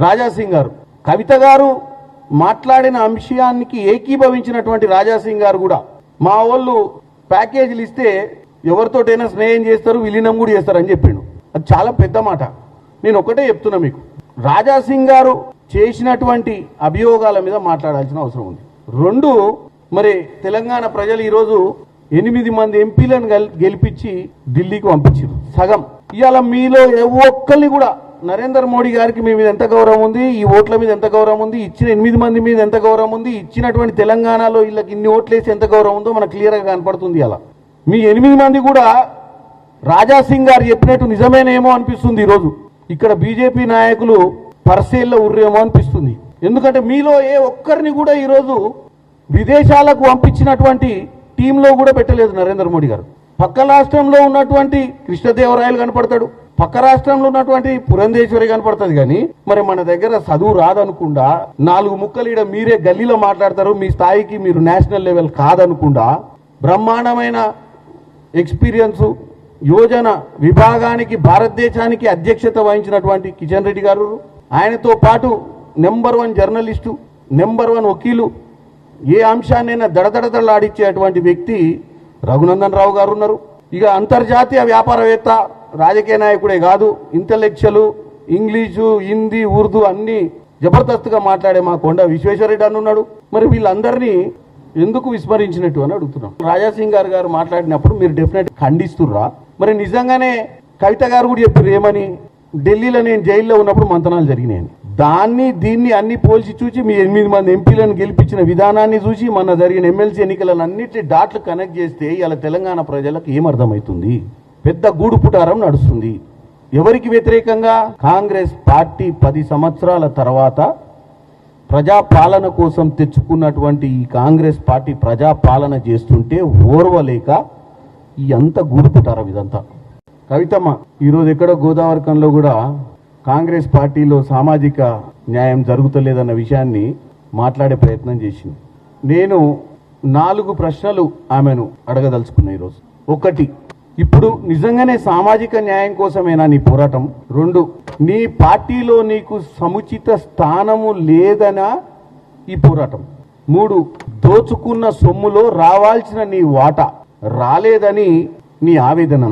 రాజాసింగ్ గారు. కవిత గారు మాట్లాడిన అంశానికి ఏకీభవించినటువంటి రాజాసింగ్ గారు కూడా. మా వాళ్ళు ప్యాకేజీలు ఇస్తే ఎవరితోటైనా స్నేహం చేస్తారు విలీనం కూడా చేస్తారు అని చెప్పిండు. అది చాలా పెద్ద మాట. నేను ఒకటే చెప్తున్నా మీకు. రాజాసింగ్ గారు చేసినటువంటి అభియోగాల మీద మాట్లాడాల్సిన అవసరం ఉంది. రెండు మరి తెలంగాణ ప్రజలు ఈరోజు ఎనిమిది మంది ఎంపీలను గెలిపించి ఢిల్లీకి పంపించారు సగం. ఇవాళ మీలో ఏ ఒక్కరిని కూడా నరేంద్ర మోడీ గారికి మీ మీద ఎంత గౌరవం ఉంది? ఈ ఓట్ల మీద ఎంత గౌరవం ఉంది? ఇచ్చిన ఎనిమిది మంది మీద ఎంత గౌరవం ఉంది? ఇచ్చినటువంటి తెలంగాణలో వీళ్ళకి ఇన్ని ఓట్లు వేసి ఎంత గౌరవం ఉందో మనకు క్లియర్గా కనపడుతుంది అలా. మీ ఎనిమిది మంది కూడా రాజాసింగ్ గారు చెప్పినట్టు నిజమేనేమో అనిపిస్తుంది ఈరోజు. ఇక్కడ బీజేపీ నాయకులు పర్సేల్లో ఉర్రేమో అనిపిస్తుంది. ఎందుకంటే మీలో ఏ ఒక్కరిని కూడా ఈరోజు విదేశాలకు పంపించినటువంటి టీంలో కూడా పెట్టలేదు నరేంద్ర మోడీ గారు. పక్క రాష్ట్రంలో ఉన్నటువంటి కృష్ణదేవరాయలు కనపడతాడు. పక్క రాష్ట్రంలో ఉన్నటువంటి పురంధేశ్వరి కనపడుతుంది కానీ మరి మన దగ్గర చదువు రాదనుకుండా నాలుగు ముక్కలు ఈడ మీరే గల్లీలో మాట్లాడతారు మీ స్థాయికి మీరు నేషనల్ లెవెల్ కాదనుకుండా బ్రహ్మాండమైన ఎక్స్పీరియన్సు యోజన విభాగానికి భారతదేశానికి అధ్యక్షత వహించినటువంటి కిషన్ రెడ్డి గారు ఆయనతో పాటు number one journalist number one వకీలు ఏ అంశాన్నైనా దడదడదలాడిచ్చేటువంటి వ్యక్తి రఘునందన్ రావు గారు ఉన్నారు. ఇక అంతర్జాతీయ వ్యాపారవేత్త రాజకీయ నాయకుడే కాదు ఇంటలెక్చువల్ ఇంగ్లీషు హిందీ ఉర్దూ అన్ని జబర్దస్త్గా మాట్లాడే మా కొండ విశ్వేశ్వరరెడ్డి అని ఉన్నాడు. మరి వీళ్ళందరినీ ఎందుకు విస్మరించినట్టు అని అడుగుతున్నాం. రాజాసింగ్ గారు గారు మాట్లాడినప్పుడు మీరు డెఫినెట్ ఖండిస్తుర్రా? మరి నిజంగానే కవిత గారు కూడా చెప్పారు ఏమని? ఢిల్లీలో నేను జైల్లో ఉన్నప్పుడు మంతనాలు జరిగినాయని. దాన్ని దీన్ని అన్ని పోల్చి చూసి మీ ఎనిమిది మంది ఎంపీలను గెలిపించిన విధానాన్ని చూసి మన జరిగిన ఎమ్మెల్సీ ఎన్నికలను అన్నిటి డాట్లు కనెక్ట్ చేస్తే ఇలా తెలంగాణ ప్రజలకు ఏమర్థమవుతుంది? పెద్ద గూడు పుటారం నడుస్తుంది. ఎవరికి వ్యతిరేకంగా? కాంగ్రెస్ పార్టీ పది సంవత్సరాల తర్వాత ప్రజాపాలన కోసం తెచ్చుకున్నటువంటి ఈ కాంగ్రెస్ పార్టీ ప్రజాపాలన చేస్తుంటే ఓర్వలేక ఈ అంత గూడుపుటారం ఇదంతా. కవితమ్మ ఈరోజు ఎక్కడ గోదావరికంలో కూడా కాంగ్రెస్ పార్టీలో సామాజిక న్యాయం జరుగుతలేదన్న విషయాన్ని మాట్లాడే ప్రయత్నం చేసింది. నేను నాలుగు ప్రశ్నలు ఆమెను అడగదలుచుకున్నా ఈరోజు. ఒకటి ఇప్పుడు నిజంగానే సామాజిక న్యాయం కోసమేనా నీ పోరాటం? రెండు నీ పార్టీలో నీకు సముచిత స్థానము లేదనా ఈ పోరాటం? మూడు దోచుకున్న సొమ్ములో రావాల్సిన నీ వాటా రాలేదని నీ ఆవేదన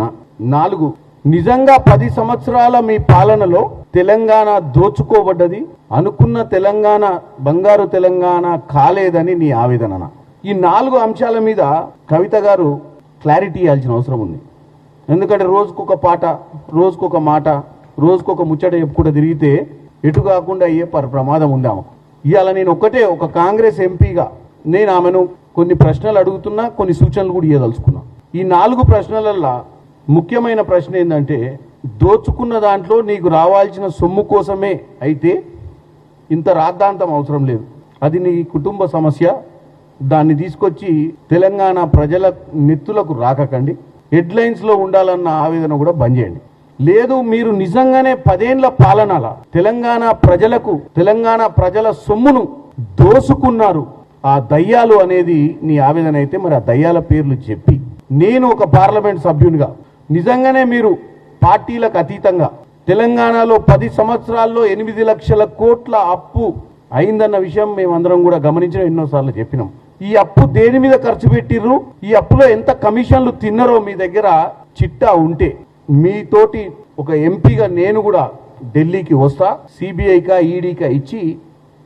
నాలుగు నిజంగా పది సంవత్సరాల మీ పాలనలో తెలంగాణ దోచుకోబడ్డది? అనుకున్న తెలంగాణ బంగారు తెలంగాణ కాలేదని నీ ఆవేదన ఈ నాలుగు అంశాల మీద కవిత గారు క్లారిటీ ఇవ్వాల్సిన అవసరం ఉంది. ఎందుకంటే రోజుకొక పాట రోజుకొక మాట రోజుకొక ముచ్చట చెప్పుకుంటూ తిరిగితే ఎటు కాకుండా అయ్యే పర ప్రమాదం ఉందాము. ఇవాళ నేను ఒక్కటే ఒక కాంగ్రెస్ ఎంపీగా నేను ఆమెను కొన్ని ప్రశ్నలు అడుగుతున్నా కొన్ని సూచనలు కూడా ఇవ్వదలుచుకున్నా ఈ నాలుగు ప్రశ్నలల్లో ముఖ్యమైన ప్రశ్న ఏంటంటే దోచుకున్న దాంట్లో నీకు రావాల్సిన సొమ్ము కోసమే అయితే ఇంత రాద్ధాంతం అవసరం లేదు. అది నీ కుటుంబ సమస్య. దాన్ని తీసుకొచ్చి తెలంగాణ ప్రజల నెత్తులకు రాకకండి. హెడ్లైన్స్లో ఉండాలన్న ఆవేదన కూడా బంద్ చేయండి. లేదు మీరు నిజంగానే పదేండ్ల పాలనల తెలంగాణ ప్రజలకు తెలంగాణ ప్రజల సొమ్మును దోసుకున్నారు. ఆ దయ్యాలు అనేది నీ ఆవేదన అయితే మరి ఆ దయ్యాల పేర్లు చెప్పి. నేను ఒక పార్లమెంట్ సభ్యునిగా నిజంగానే మీరు పార్టీలకు అతీతంగా తెలంగాణలో పది సంవత్సరాల్లో ఎనిమిది లక్షల కోట్ల అప్పు అయిందన్న విషయం మేమందరం కూడా గమనించిన ఎన్నోసార్లు చెప్పినాం. ఈ అప్పు దేని మీద ఖర్చు పెట్టిర్రు? ఈ అప్పులో ఎంత కమిషన్లు తిన్నారో మీ దగ్గర చిట్టా ఉంటే. మీతోటి ఒక ఎంపీగా నేను కూడా ఢిల్లీకి వస్తా సిబిఐకా ఈడీకా ఇచ్చి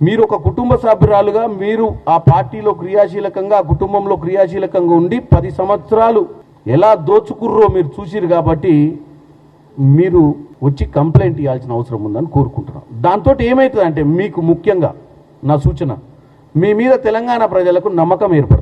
మీరు ఒక కుటుంబ సభ్యురాలుగా మీరు ఆ పార్టీలో క్రియాశీలకంగా ఆ కుటుంబంలో క్రియాశీలకంగా ఉండి పది సంవత్సరాలు ఎలా దోచుకుర్రో మీరు చూసిరు కాబట్టి మీరు వచ్చి కంప్లైంట్ ఇవ్వాల్సిన అవసరం ఉందని కోరుకుంటున్నాం. దాంతో ఏమవుతుందంటే మీకు ముఖ్యంగా నా సూచన మీ మీద తెలంగాణ ప్రజలకు నమ్మకం ఏర్పడుతుంది.